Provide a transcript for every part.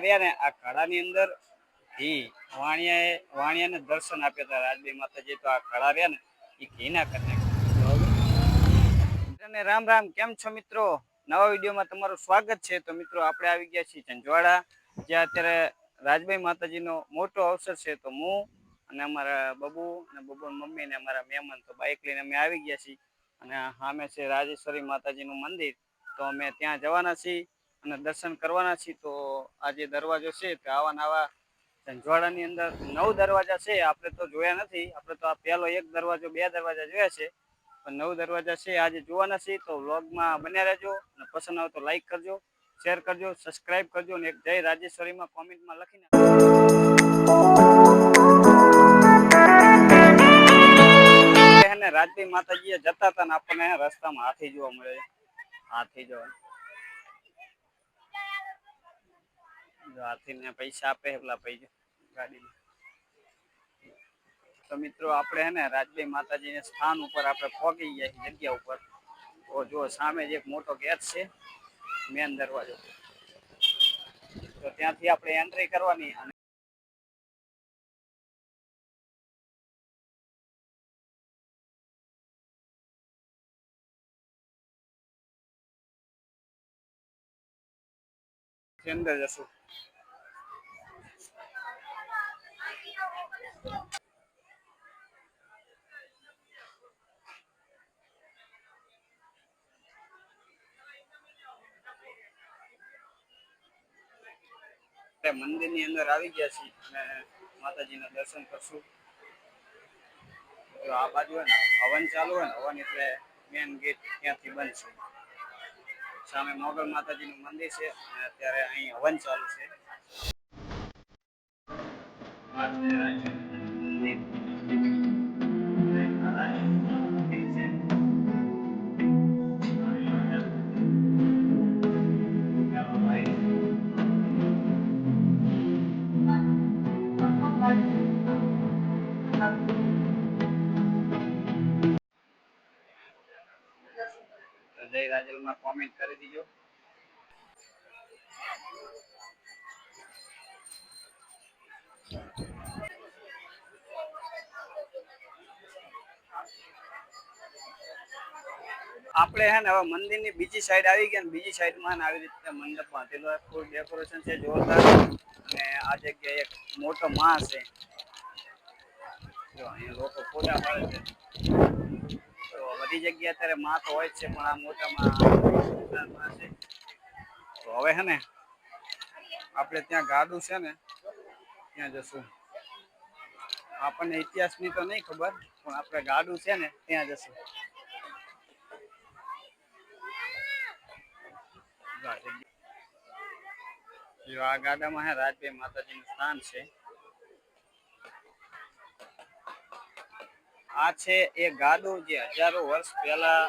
કળા રહ્યા ને આ કળાની અંદર ઘી, વાણિયાએ, વાણિયાને દર્શન આપ્યા હતા રાજબી માતાજી. તો આ કળા રહ્યા ને, એ ઘીના કરી અને રામ રામ, કેમ છો મિત્રો? નવા વિડીયોમાં તમારું સ્વાગત છે. તો મિત્રો, આપણે આવી ગયા છીએ ચંચવાડા જ્યાં અત્યારે રાજભાઈ માતાજીનો મોટો અવસર છે. તો હું અને અમારા બબુ અને બબુ મમ્મી અને અમારા મહેમાન તો બાઇક લઈને અમે આવી ગયા છીએ. અને સામે છે રાજેશ્વરી માતાજીનું મંદિર. તો અમે ત્યાં જવાના છીએ. અને દર્શન કરવાના છીએ, તો આ જે દરવાજો છે તે આવા નવા ઝંઝવાડાની અંદર નવ દરવાજા છે, આપણે તો જોયા નથી. આપણે તો આ પહેલો એક દરવાજો, બે દરવાજા જોયા છે. પણ નવ દરવાજા છે, આજે જોવાના છે તો વ્લોગમાં બન્યા રહેજો અને પસંદ આવે તો લાઈક કરજો શેર કરજો સબસ્ક્રાઇબ કરજો અને એક જય રાજેશ્વરીમાં કોમેન્ટમાં લખીને રાજભાઈ માતાજીએ જતા હતા ને આપણને રસ્તામાં હાથી જોવા મળે હાથી જોવા. જો હાથીને પૈસા આપે એટલા પૈસા ગાડીમાં. તો મિત્રો આપણે હે ને રાજભાઈ માતાજીને સ્થાન ઉપર આપણે પહોંચી ગયા જગ્યા ઉપર. તો જો સામે જ એક મોટો ગેટ છે, મેન દરવાજો. તો ત્યાંથી આપણે એન્ટ્રી કરવાની અને અંદર જશું. મંદિરની અંદર આવી ગયા છીએ અને માતાજીના દર્શન કરશું. આ બાજુ હોય ને, હવન ચાલુ હોય ને, હવન એટલે મેન ગેટ ત્યાંથી બંધ છે. સામે મોગલ માતાજીનું મંદિર છે અને અત્યારે અહીં હવન ચાલુ છે. જય કોમેન્ટ કરી દીજો. આપણે હે ને હવે મંદિરની બીજી સાઈડ આવી ગયા ને બીજી સાઈડમાં આવી રીતે મંડપ બાંધેલો ફૂલ ડેકોરેશન છે, જોરદાર. અને આ જગ્યાએ એક મોટો માં છે. જો અહીંયા લોકો ફોટા પાડે છે. બધી જગ્યાએ અત્યારે માં તો હોય છે, પણ આ મોટામાં તો હવે હે ને, આપણે ત્યાં ગાડું છે ને, ત્યાં જશું. આપણને ઇતિહાસની તો નહીં ખબર, પણ આપણે ગાડું છે ને, ત્યાં જશું. આ ગાડામાં હે રાજભાઈ માતાજીનું સ્થાન છે. આ છે એ ગાડું જે હજારો વર્ષ પહેલા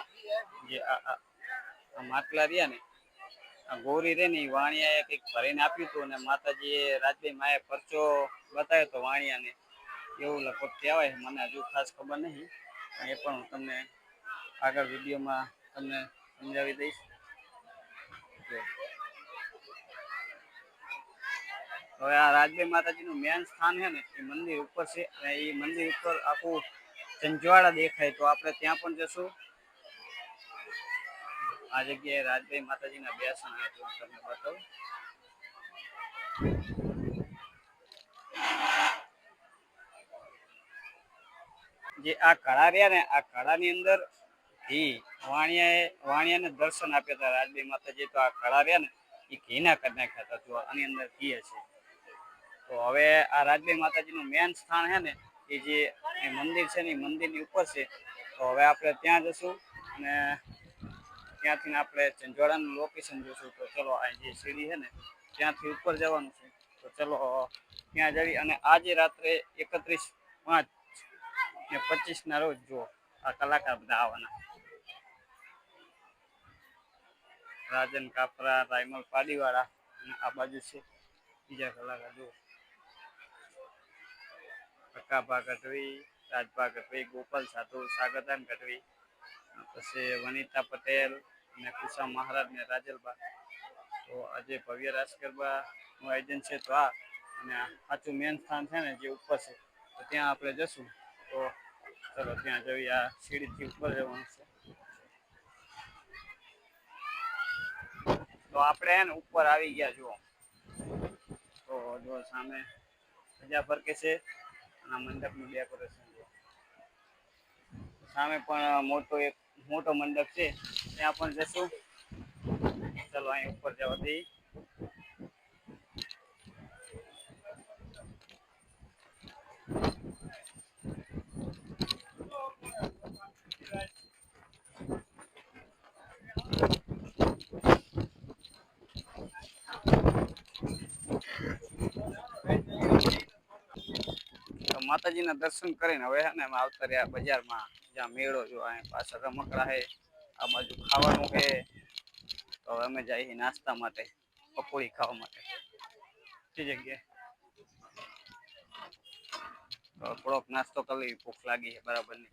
જે આ માટલા રહ્યા ને, આ ગોરી રે ને ઈ વાણિયાએ કંઈક ભરીને આપ્યું હતું અને માતાજીએ રાજભાઈ માએ પરચો બતાવ્યો તો વાણિયાને. એવું લગભગ કહેવાય, મને હજુ ખાસ ખબર નહીં એ પણ હું તમને આગળ વિડીયોમાં તમને સમજાવી દઈશ. હવે આ રાજભાઈ માતાજીનું મેન સ્થાન છે ને, એ મંદિર ઉપર છે અને એ મંદિર ઉપર આખું ચંચવાડા દેખાય તો આપણે ત્યાં પણ જશું. આ જગ્યાએ રાજભાઈ માતાજીના બેસણ છે તો હું તમને બતાવું. જે આ કળા રહ્યા ને, આ કળાની અંદર ઘી, વાણિયાએ, વાણિયાને દર્શન આપ્યા હતા રાજભાઈ માતાજી તો આ કળા રહ્યા ને, એ ઘીના કરી નાખ્યા હતા. આની અંદર ઘી છે તો હવે આ રાજભાઈ માતાજીનું મેન સ્થાન છે ને એ જે મંદિર છે ને એ મંદિરની ઉપર છે. તો હવે આપણે ત્યાં જશું અને ત્યાંથી આપણે ચંચવાડાનું લોકેશન જોશું. તો ચલો આ જે સીડી છે ને, ત્યાંથી ઉપર જવાનું છે. તો ચલો ત્યાં જવી અને આજે રાત્રે એકત્રીસ પાંચ ને પચીસના રોજ જુઓ, આ કલાકાર બધા આવવાના. રાજન કાપરા, રાયમલ પાડીવાળા અને આ બાજુ છે. બીજા કલાકાર જુઓ. કકાભા ગઢવી રાજભા ગઢવી ગોપાલ સાધુ, સાગરદાન ગઢવી પછી વનિતા પટેલ અને કુસા મહારાજ ને રાજલબા. તો આજે ભવ્ય રાસ ગરબાનું આયોજન છે. તો આ અને સાચું મેન સ્થાન છે ને જે ઉપર છે, તો ત્યાં આપણે જશું. તો ચલો ત્યાં જઈએ. આ સીડીથી ઉપર જવાનું છે. તો આપણે એને ઉપર આવી ગયા, જુઓ. તો જો સામે પ્રજા ફરકે છે. અને મંડપનું ડેકોરેશન જો સામે પણ મોટો એક, મોટો મંડપ છે. ત્યાં પણ જશું. ચલો, અહીં ઉપર જવા દઈએ. માતાજીના દર્શન કરીને હવે ને આવતા રહ્યા બજારમાં. જ્યાં મેળો જો અહીં પાછળ રમકડા હે, આ બાજુ ખાવાનું હે. તો અમે જઈએ નાસ્તા માટે, પકોડી ખાવા માટે. જગ્યાએ. થોડોક નાસ્તો કરી ભૂખ લાગી છે બરાબરની.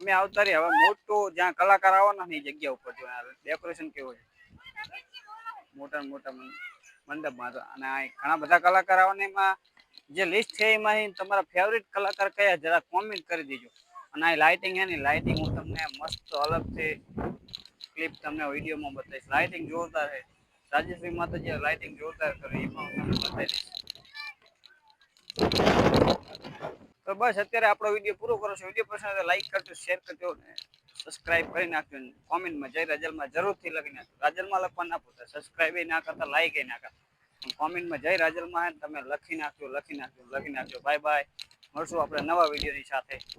અમે આવતા રહ્યા, હવે મોટું જ્યાં કલાકાર આવવાના ને જગ્યા ઉપર જો ડેકોરેશન કેવું છે? મોટા ને મોટા મંડપમાં તો, અને ઘણા બધા કલાકાર આવવાના એમાં જે લિસ્ટ છે એમાં તમારા ફેવરિટ કલાકાર કયા જરા કોમેન્ટ કરી દેજો. અને આ લાઇટિંગ છે ને લાઇટિંગ હું તમને મસ્ત અલગથી ક્લિપ તમને વિડીયોમાં બતાવીશ. લાઇટિંગ જોરદાર છે. રાજેશ્રી માતાજી લાઇટિંગ જોરદાર કરી, એ પણ તમને બતાવી દઈશ. તો બસ, અત્યારે આપણો વીડિયો પૂરો કરો છો. વીડિયો પસંદ લાઈક કરજો શેર કરજો ને સબસ્ક્રાઇબ કરી નાખજો. કોમેન્ટમાં જય રાજલમાં જરૂરથી લખી નાખજો. રાજલમાં લખવા ના પૂછતા સબસ્ક્રાઇબ ના કરતા લાઈક ના કરતા. કોમેન્ટમાં જય રાજલમાં તમે લખી નાખજો લખી નાખજો લખી નાખજો. બાય બાય મળશું આપણે નવા વિડીયોની સાથે.